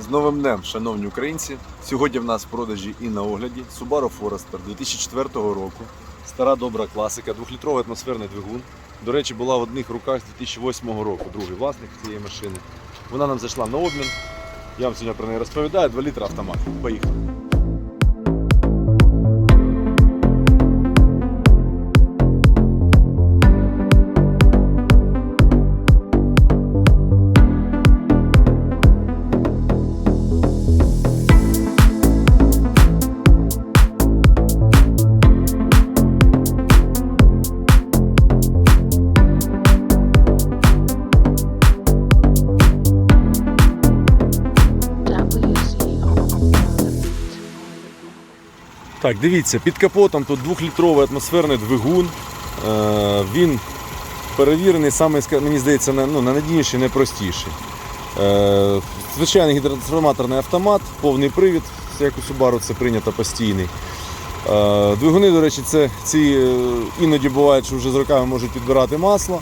З новим днем, шановні українці! Сьогодні в нас в продажі і на огляді Subaru Forester 2004 року. Стара добра класика, двохлітровий атмосферний двигун. До речі, була в одних руках з 2008 року. Другий власник цієї машини. Вона нам зайшла на обмін. Я вам сьогодні про неї розповідаю. 2 літра автомат. Поїхали. Так, дивіться, під капотом тут двохлітровий атмосферний двигун. Е, він перевірений, саме, мені здається, ну, на надійніший, найпростіший. Е, звичайний гідротрансформаторний автомат, повний привід, як у Subaru це прийнято постійний. Е, двигуни, до речі, це, ці іноді бувають, що вже з роками можуть підбирати масло.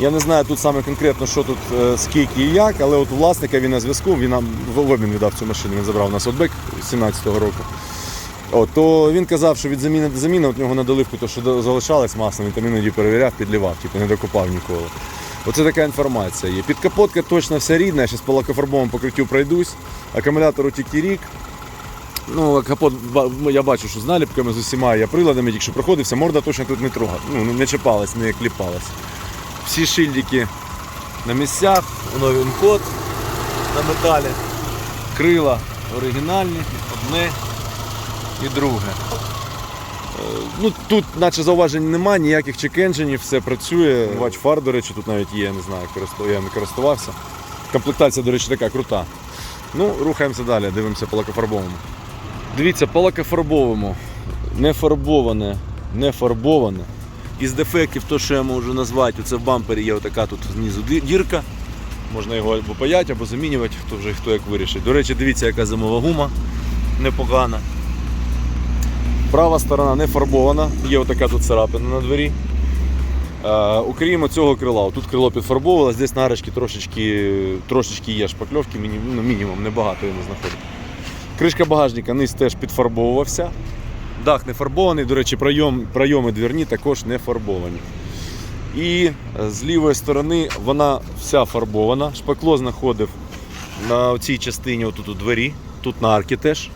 Я не знаю тут саме конкретно, що тут, скільки і як, але от власника він на зв'язку, він нам в обмін віддав цю машину, він забрав у нас Outback 17-го року. От, то він казав, що від заміни до заміни от нього на доливку, то що залишалось масло, він там іноді перевіряв, підлівав, типу не докупав ніколи. Оце така інформація є. Підкапотка точно вся рідна, я зараз по лакофарбовому покриттю пройдусь. Акумулятору тільки рік. Ну, капот я бачу, що з наліпками з усіма я приладами, якщо проходився, морда точно тут не трогала. Ну, не чіпалась, не кліпалась. Всі шильдики на місцях, він код на металі. Крила оригінальні, одне і друге. Е, Ну, тут, наче зауважень немає, ніяких чек-енджинів, все працює. Бач фар, до речі, тут навіть є, я не знаю, я не користувався. Комплектація, до речі, така крута. Ну, рухаємося далі, дивимося по лакофарбовому. Дивіться, по лакофарбовому. Не фарбоване, не фарбоване. Із дефектів, то, що я можу назвати, це в бампері є отака тут знизу дірка. Можна його або паяти, або замінювати, хто вже хто як вирішить. До речі, дивіться, яка зимова гума непогана. Права сторона не фарбована, є отака тут царапина на двері. Е, окрім цього крила, тут крило підфарбовувалось, десь на арочці трошечки, трошечки є шпакльовки, міні, ну, мінімум, небагато я не знаходив. Кришка багажника низ теж підфарбовувався. Дах не фарбований, до речі, пройом, пройоми двірні також не фарбовані. І е, з лівої сторони вона вся фарбована. Шпакло знаходив на цій частині, отут у двері, тут на арки теж.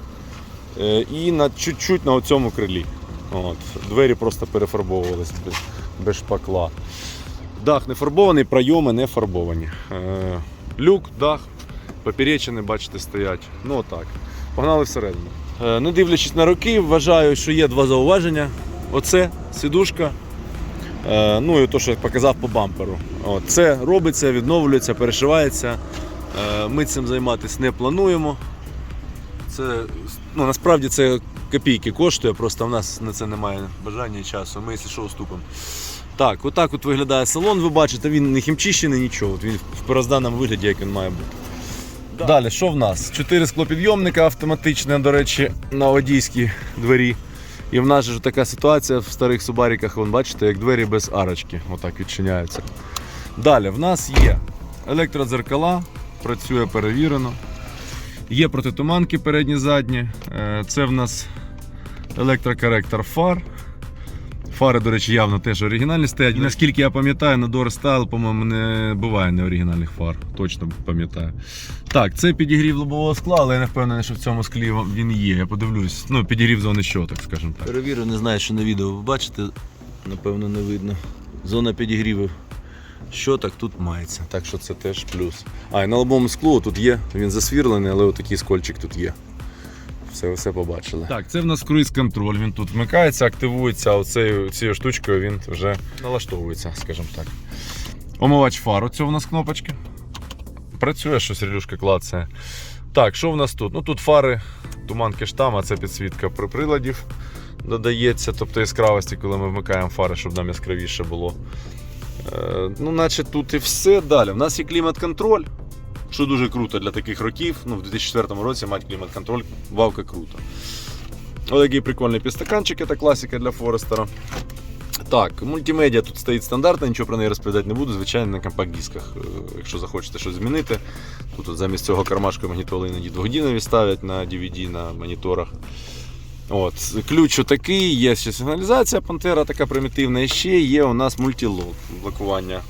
Е, І на чуть-чуть на цьому крилі. От. Двері просто перефарбовувалися без, шпакла. Дах не фарбований, пройоми не фарбовані. Е, Люк, дах, поперечини, бачите, стоять. Ну отак. Погнали всередину. Е, Не дивлячись на роки, вважаю, що є два зауваження. Оце сідушка. Ну і то, що я показав по бамперу. От, це робиться, відновлюється, перешивається. Ми цим займатися не плануємо. Це ну, насправді це копійки коштує, просто в нас на це немає бажання і часу. Ми, якщо що, уступимо. Так, отак от виглядає салон, ви бачите, він не хімчищений, нічого. От він в порозданому вигляді, як він має бути. Далі, що в нас? Чотири склопідйомника автоматичне, до речі, на водійській двері. І в нас же така ситуація в старих субаріках, вон, бачите, як двері без арочки, отак відчиняються. Далі, в нас є електродзеркала, працює перевірено. Є протитуманки передні задні. Е, Це в нас електрокоректор фар. Фари, до речі, явно теж оригінальні стоять. І наскільки я пам'ятаю, на Door Style, по-моєму, не буває неоригінальних фар. Точно пам'ятаю. Так, це підігрів лобового скла, але я не впевнений, що в цьому склі він є. Я подивлюсь. Ну, підігрів зони щоток, скажімо так. Перевірю, не знаю, що на відео ви бачите, напевно, не видно. Зона підігріву щоток тут мається. Так що це теж плюс. А, і на лобовому склу тут є, він засвірлений, але отакий скольчик тут є. Все, все побачили. Так, це в нас круїз-контроль. Він тут вмикається, активується, а цією штучкою він вже налаштовується, скажімо так. Омивач фар, оце у нас кнопочки. Працює щось, релюшка клацає. Так, що в нас тут? Ну тут фари, туманки штама, це підсвітка при приладів додається, тобто яскравості, коли ми вмикаємо фари, щоб нам яскравіше було. Е, ну, наче тут і все. Далі. У нас є клімат-контроль, що дуже круто для таких років. Ну, в 2004 році мати клімат-контроль, вавка круто. Ось такий прикольний підстаканчик, це класика для Форестера. Так, мультимедіа тут стоїть стандартно, нічого про неї розповідати не буду. Звичайно, на компакт-дисках, е, якщо захочете щось змінити. Тут замість цього кармашка магнітоли іноді двохдінові ставлять на DVD на моніторах. От, ключ такий, є ще сигналізація Пантера така примітивна. І ще є у нас мультилок, блокування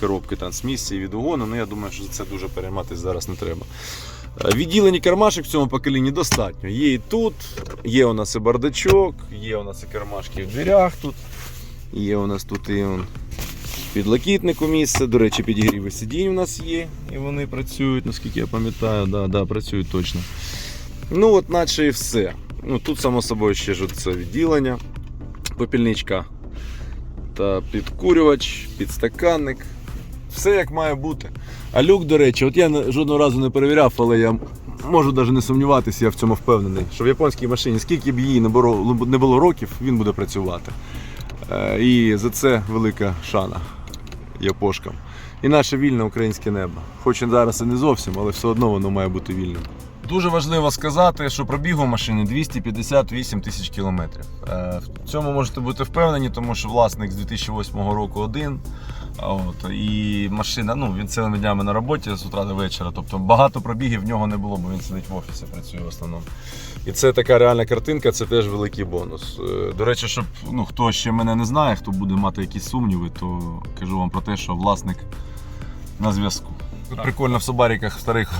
коробки трансмісії від угону. Ну я думаю, що це дуже перейматися зараз не треба. Е, Відділені кармашек в цьому поколінні достатньо. Є і тут, є у нас і бардачок, є у нас і кармашки в дверях тут. Є у нас тут і он, підлокітнику місце. До речі, підігріви сидінь у нас є, і вони працюють, наскільки я пам'ятаю, да, да, працюють точно. Ну, от наче і все. Ну, тут, само собою, ще ж це відділення, попільничка та підкурювач, підстаканник. Все як має бути. А люк, до речі, от я жодного разу не перевіряв, але я можу навіть не сумніватися, я в цьому впевнений, що в японській машині, скільки б їй не було, років, він буде працювати. Е, І за це велика шана япошкам. І наше вільне українське небо. Хоч і зараз і не зовсім, але все одно воно має бути вільним. Дуже важливо сказати, що пробігу машини 258 тисяч кілометрів. Е, В цьому можете бути впевнені, тому що власник з 2008 року один. От, і машина, ну він цілими днями на роботі з утра до вечора. Тобто багато пробігів в нього не було, бо він сидить в офісі, працює в основному. І це така реальна картинка, це теж великий бонус. Е, До речі, щоб ну, хто ще мене не знає, хто буде мати якісь сумніви, то кажу вам про те, що власник на зв'язку. Прикольно в Субаріках старих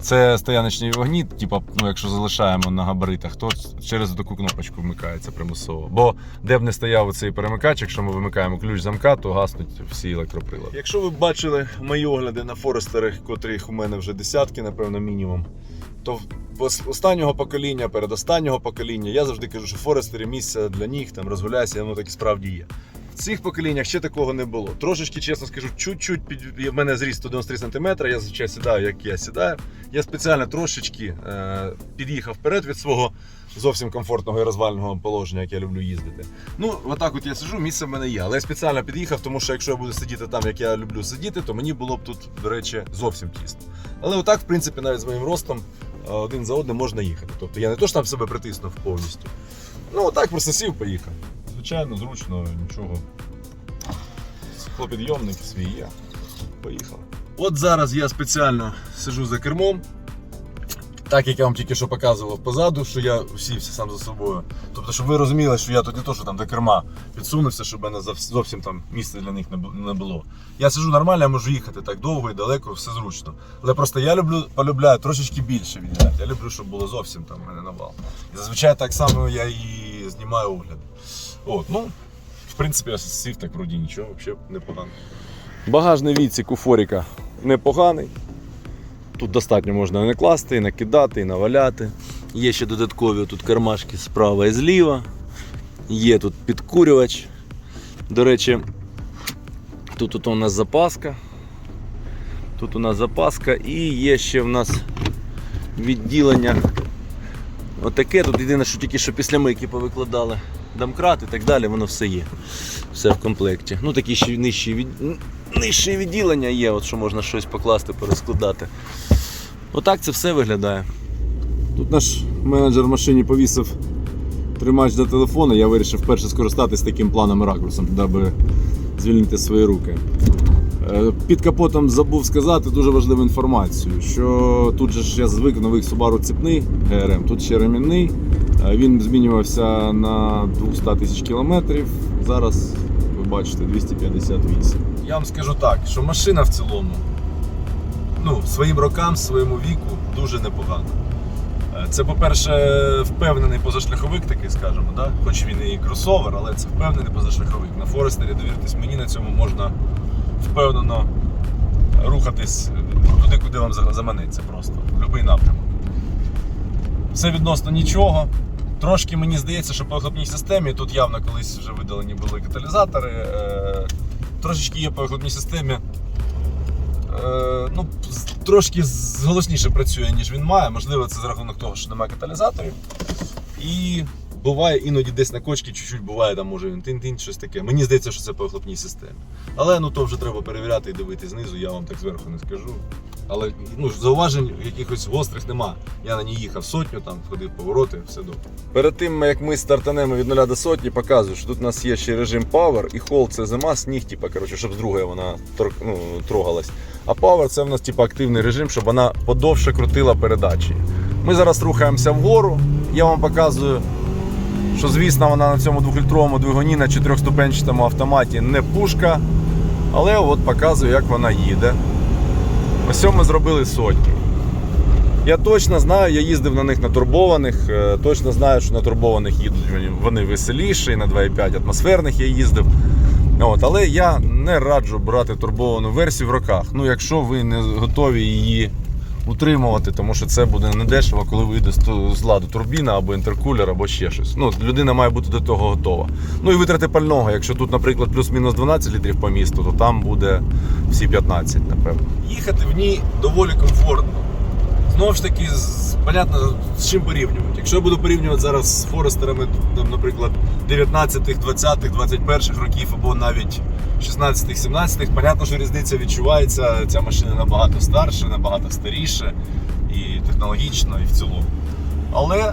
це стояночні вогні, типу, ну, якщо залишаємо на габаритах, то через таку кнопочку вмикається примусово. Бо де б не стояв цей перемикач, якщо ми вимикаємо ключ замка, то гаснуть всі електроприлади. Якщо ви бачили мої огляди на Форестери, котрих у мене вже десятки, напевно, мінімум, то з останнього покоління, передостаннього покоління, я завжди кажу, що в Форестері місце для ніг, там розгуляйся, воно так і справді є. Цих поколіннях ще такого не було. Трошечки, чесно скажу, чуть-чуть під в мене зріст 193 см, я зазвичай сідаю, як я сідаю. Я спеціально трошечки е, під'їхав вперед від свого зовсім комфортного і розвального положення, як я люблю їздити. Ну, отак от я сиджу, місце в мене є. Але я спеціально під'їхав, тому що якщо я буду сидіти там, як я люблю сидіти, то мені було б тут, до речі, зовсім тісно. Але отак, в принципі, навіть з моїм ростом е, один за одним можна їхати. Тобто я не то, що там себе притиснув повністю. Ну, отак просто сів, поїхав. Звичайно, зручно, нічого. Склопідйомник свій є. Поїхав. От зараз я спеціально сижу за кермом. Так як я вам тільки що показував позаду, що я сівся сам за собою. Тобто, щоб ви розуміли, що я тут не то, що там до керма підсунувся, щоб мене зовсім там місця для них не було. Я сижу нормально, я можу їхати так довго і далеко, все зручно. Але просто я люблю, полюбляю трошечки більше відняти. Я люблю, щоб було зовсім там в мене навал. І зазвичай так само я і знімаю огляд. От, ну, в принципі, сів так вроді нічого, взагалі непогано. Багажний відсік у Форіка непоганий. Тут достатньо можна і накласти, і накидати, і наваляти. Є ще додаткові тут кармашки справа і зліва. Є тут підкурювач. До речі, тут, тут у нас запаска. Тут у нас запаска і є ще в нас відділення. Отаке. Тут єдине, що тільки що після мийки повикладали домкрат і так далі, воно все є. Все в комплекті. Ну такі ще нижчі, від... нижчі відділення є, от що можна щось покласти, перескладати. Отак це все виглядає. Тут наш менеджер в машині повісив тримач для телефону. Я вирішив вперше скористатись таким планом ракурсом, аби звільнити свої руки. Е, Під капотом забув сказати дуже важливу інформацію, що тут же ж я звик новий Subaru цепний ГРМ, тут ще ремінний. Е, Він змінювався на 200 тисяч кілометрів. Зараз ви бачите 258. Я вам скажу так, що машина в цілому ну, своїм рокам, своєму віку дуже непогана. Е, Це, по-перше, впевнений позашляховик, такий скажемо, да? хоч він і кросовер, але це впевнений позашляховик. На Форестері, довіртесь мені, на цьому можна впевнено рухатись туди, куди вам за- заманеться просто, в будь-який напрямок. Все відносно нічого. Трошки мені здається, що по вихлопній системі тут явно колись вже видалені були каталізатори. Е, трошечки є по вихлопній системі. Е, ну, трошки з- голосніше працює, ніж він має. Можливо, це за рахунок того, що немає каталізаторів. І буває іноді десь на кочці чуть-чуть буває, там може він тин-тин, щось таке. Мені здається, що це по вихлопній системі. Але ну то вже треба перевіряти і дивитися знизу, я вам так зверху не скажу. Але ну, зауважень якихось гострих нема. Я на ній їхав сотню, там ходив повороти, все добре. Перед тим як ми стартанемо від 0 до сотні, показую, що тут у нас є ще режим Power і Hold це зима, сніг, типа, коротше, щоб з другої вона ну, трогалась. А Power це в нас типа, активний режим, щоб вона подовше крутила передачі. Ми зараз рухаємося вгору. Я вам показую, що звісно вона на цьому двохлітровому двигуні на чотирьохступенчатому автоматі не пушка. Але от показую, як вона їде. Ось ми зробили сотні. Я точно знаю, я їздив на них на турбованих, е, точно знаю, що на турбованих їдуть вони- веселіше, і на 2,5 атмосферних я їздив. От, але я не раджу брати турбовану версію в роках. Ну, якщо ви не готові її утримувати, тому що це буде недешево, коли вийде з ладу турбіна або інтеркулер, або ще щось. Ну, людина має бути до того готова. Ну і витрати пального. Якщо тут, наприклад, плюс-мінус 12 літрів по місту, то там буде всі 15, напевно. Їхати в ній доволі комфортно. Знову ж таки, понятно, з чим порівнювати. Якщо я буду порівнювати зараз з Форестерами, там, наприклад, 19-х, 20-х, 21-х років або навіть 16-х, 17-х, понятно, що різниця відчувається. Ця машина набагато старша, набагато старіша і технологічно, і в цілому. Але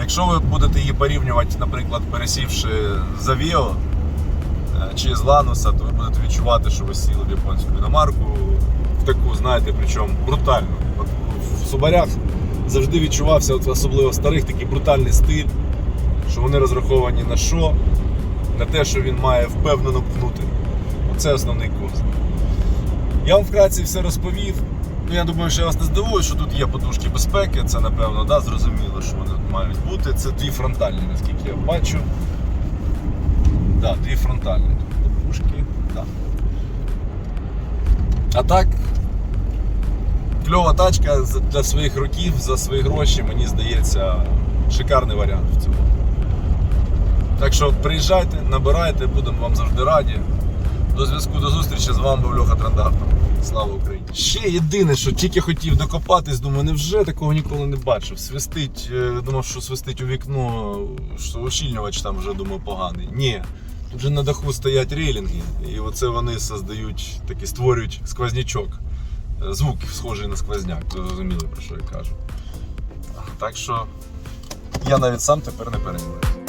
якщо ви будете її порівнювати, наприклад, пересівши з Aveo е, чи з Лануса, то ви будете відчувати, що ви сіли в японську іномарку, в таку, знаєте, причому брутальну. От в Субарях завжди відчувався, от особливо старих, такий брутальний стиль, що вони розраховані на що? На те, що він має впевнено пхнути. Оце основний курс. Я вам вкратце все розповів. Ну, я думаю, що я вас не здивую, що тут є подушки безпеки. Це напевно да, зрозуміло, що вони мають бути. Це дві фронтальні, наскільки я бачу. Да, дві фронтальні подушки. Да. А так, кльова тачка для своїх років, за свої гроші, мені здається, шикарний варіант в цілому. Так що приїжджайте, набирайте, будемо вам завжди раді. До зв'язку, до зустрічі. З вами був Льоха Трандартов. Слава Україні! Ще єдине, що тільки хотів докопатись, думаю, невже такого ніколи не бачив. Свистить, е, думав, що свистить у вікно, що ущільнювач там вже думаю поганий. Ні. Тут же на даху стоять рейлінги, і оце вони создають, такі створюють сквознячок. Е, Звук схожий на сквозняк, то зрозуміли, про що я кажу. Так що я навіть сам тепер не переймаюся.